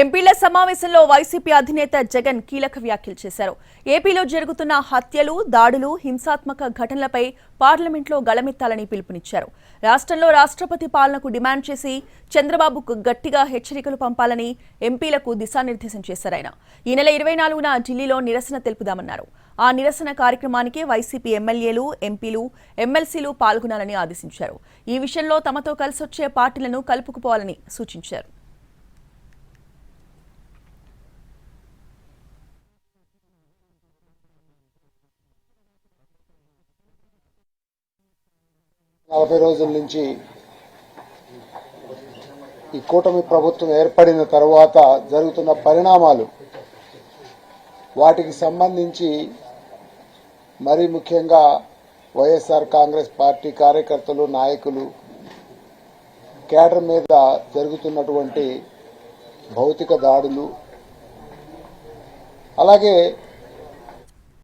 ఎంపీల సమావేశంలో వైసీపీ అధినేత జగన్ కీలక వ్యాఖ్యలు చేశారు. ఏపీలో జరుగుతున్న హత్యలు దాడులు హింసాత్మక ఘటనలపై పార్లమెంట్లో గళమెత్తాలని పిలుపునిచ్చారు. రాష్ట్రంలో రాష్ట్రపతి పాలనకు డిమాండ్ చేసి చంద్రబాబుకు గట్టిగా హెచ్చరికలు పంపాలని ఎంపీలకు దిశానిర్దేశం చేశారు ఆయన. ఈ నెల ఇరవై నాలుగున ఢిల్లీలో నిరసన తెలుపుదామన్నారు. ఆ నిరసన కార్యక్రమానికి వైసీపీ ఎమ్మెల్యేలు ఎంపీలు ఎమ్మెల్సీలు పాల్గొనాలని ఆదేశించారు. ఈ విషయంలో తమతో కలిసొచ్చే పార్టీలను కలుపుకుపోవాలని సూచించారు. నలభై రోజుల నుంచి ఈ కూటమి ప్రభుత్వం ఏర్పడిన తర్వాత జరుగుతున్న పరిణామాలు వాటికి సంబంధించి మరీ ముఖ్యంగా వైఎస్ఆర్ కాంగ్రెస్ పార్టీ కార్యకర్తలు నాయకులు కేడర్ మీద జరుగుతున్నటువంటి భౌతిక దాడులు అలాగే